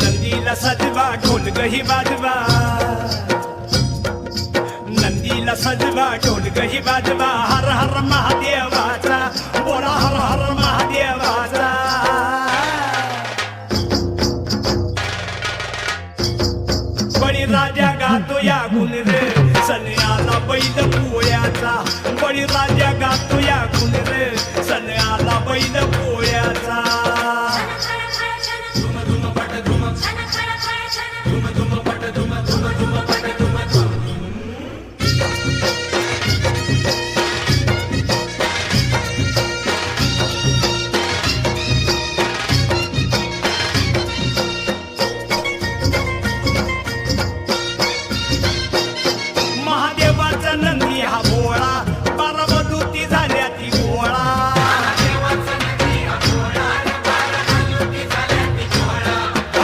नंदीला सजवा ढोल गही वाजवा. नंदीला सजवा ढोल गही वाजवा. हर हर महादेवाचा बोला हर हर महादेवाचा. बळी राजा गातो या गुण रे सन्याला बैल पोळ्याचा बळी राजा गातो या गुण रे.